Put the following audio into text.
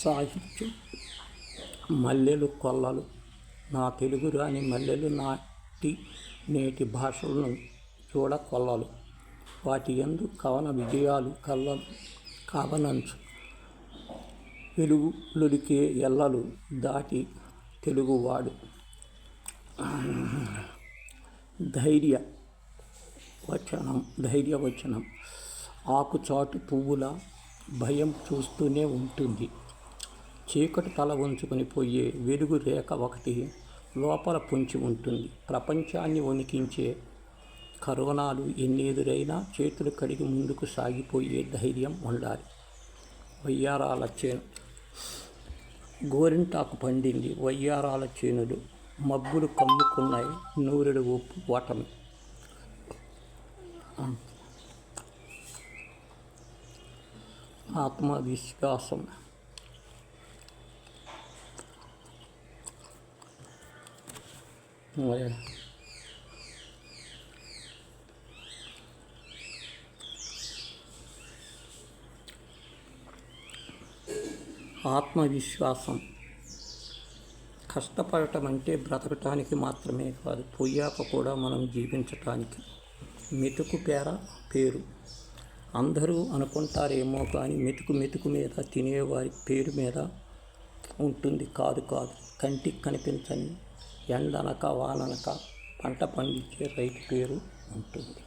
సాహిత్యం. మల్లెలు కొల్లలు. నా తెలుగు రాని మల్లెలు నాటి నేటి భాషలను చూడ కొల్లలు వాటి ఎందు కవన విజయాలు కల్లలు కావనంచు. వెలుగులొలికే ఎల్లలు దాటి తెలుగువాడు. ధైర్య వచనం ధైర్యవచనం ఆకుచాటు పువ్వుల భయం చూస్తూనే ఉంటుంది. చీకటి తల ఉంచుకొని పోయే వెలుగు రేఖ ఒకటి లోపల పొంచి ఉంటుంది. ప్రపంచాన్ని వణికించే కరోనాలు ఎన్ని ఎదురైనా చేతులు కడిగి ముందుకు సాగిపోయే ధైర్యం ఉండాలి. వయ్యారాల చేను గోరింటాకు పండింది వయ్యారాల చేనులు. మబ్బులు కమ్ముకున్నాయి నూరెడు ఉప్పు ఓటమి ఆత్మవిశ్వాసం. మరి. ఆత్మవిశ్వాసం. కష్టపడటం అంటే బ్రతకటానికి మాత్రమే కాదు పోయాక కూడా మనం జీవించటానికి. మెతుకు పేర పేరు. అందరూ అనుకుంటారేమో కానీ మెతుకు మెతుకు మీద తినేవారి పేరు మీద ఉంటుంది. కాదు కాదు కంటికి కనిపించని ఎండనక వాననక పంట పండించే రైతు పేరు ఉంటుంది.